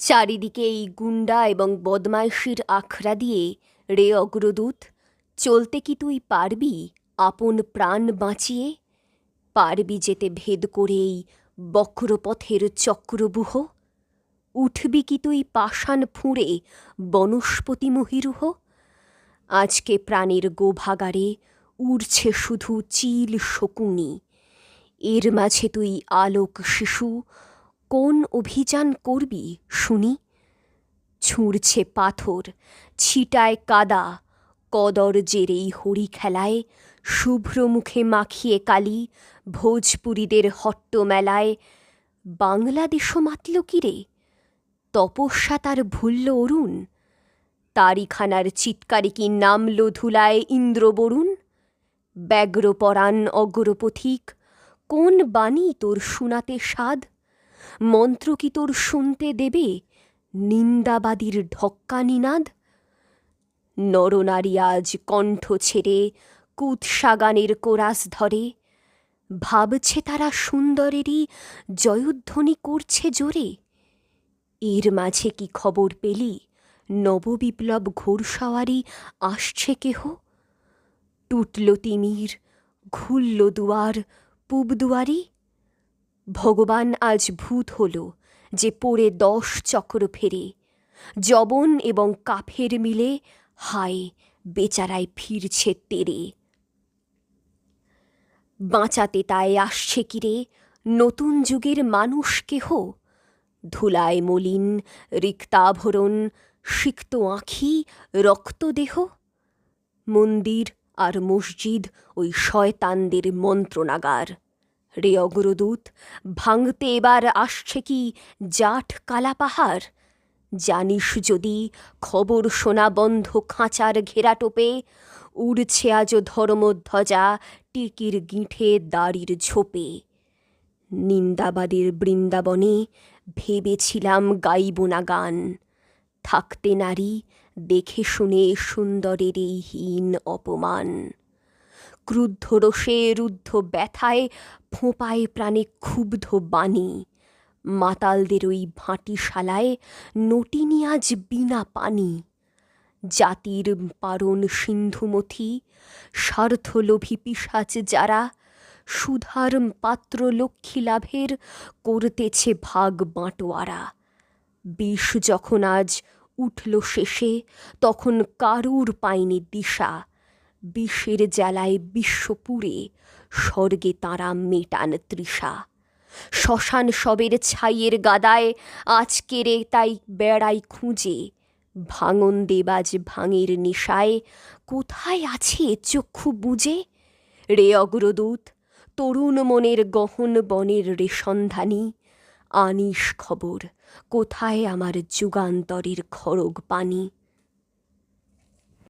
চারিদিকে এই গুন্ডা এবং বদমাইশির আখড়া দিয়ে রে অগ্রদূত, চলতে কি তুই পারবি আপন প্রাণ বাঁচিয়ে? পারবি যেতে ভেদ করে এই বক্রপথের চক্রবুহ? উঠবি কি তুই পাষাণ ফুঁড়ে বনস্পতি মহিরুহ? আজকে প্রাণের গোভাগারে উড়ছে শুধু চিল শকুনি। এর মাঝে তুই আলোক শিশু কোন অভিযান করবি শুনি? ছুঁড়ছে পাথর, ছিটায় কাদা, কদর জেরেই হরি খেলায়, শুভ্র মুখে মাখিয়ে কালি, ভোজপুরীদের হট্ট মেলায়। বাংলাদেশও মাতল কিরে তপস্যা তার ভুলল অরুণ। তারিখানার চিৎকারে কি নামলো ধুলায় ইন্দ্রবরুণ ব্যগ্রপরাণ অগ্রপথিক, কোন বাণী তোর শুনাতে সাধ? মন্ত্র কি তোর শুনতে দেবে নিন্দাবাদীর ঢক্কা নিনাদ? নরনারী আজ কণ্ঠ ছেড়ে কুৎসাগানের কোরাস ধরে। ভাবছে তারা সুন্দরেরই জয়ধ্বনি করছে জোরে। এর মাঝে কি খবর পেলি? নববিপ্লব ঘোরসওয়ারি আসছে কেহ? টুটল তিমির, ঘুরল দুয়ার, পূব দুয়ারি? ভগবান আজ ভূত হল যে পড়ে দশ চক্র ফেরে। জবন এবং কাফের মিলে হায় বেচারায় ফিরছে তেরে। বাঁচাতে তাই আসছে কিরে নতুন যুগের মানুষ কেহ? ধুলায় মলিন রিক্তাভরণ সিক্ত আঁখি রক্তদেহ মন্দির আর মসজিদ ওই শয়তানদের মন্ত্রণাগার। রে অগ্রদূত ভাঙতে এবার আসছে কি জাঠ কালা পাহাড় জানিস যদি খবর শোনা বন্ধ খাঁচার ঘেরাটোপে উড়ছে আজও ধর্মধ্বজা টিকির গিঁঠে দাড়ির ঝোপে। নিন্দাবাদের বৃন্দাবনে ভেবেছিলাম গাইব না গান। থাকতে নারী, দেখে শুনে সুন্দরের এই হীন অপমান। ক্রুদ্ধ রোষে, রুদ্ধ ব্যথায় ফোঁপায় প্রাণে ক্ষুব্ধ বাণী। মাতালদের ওই ভাঁটিশালায় নটিনি আজ বিনা পানি। জাতির পারণ সিন্ধুমথি, স্বার্থলোভী পিসাচ যারা, সুধার পাত্র লক্ষ্মী লাভের করতেছে ভাগ বাঁটোয়ারা। বিষ যখন আজ উঠল শেষে, তখন কারুর পায়নি দিশা। বিষের জ্বালায় বিশ্বপুরে স্বর্গে তাঁরা মেটান তৃষা। শ্মশান সবের ছাইয়ের গাদায় আজকেরে তাই বেড়াই খুঁজে। ভাঙন দেবাজ ভাঙের নেশায় কোথায় আছে চক্ষু বুঝে রে অগ্রদূত, তরুণ মনের গহন বনের রে সন্ধানী আনিস খবর, কোথায় আমার যুগান্তরের খড়গ পানি?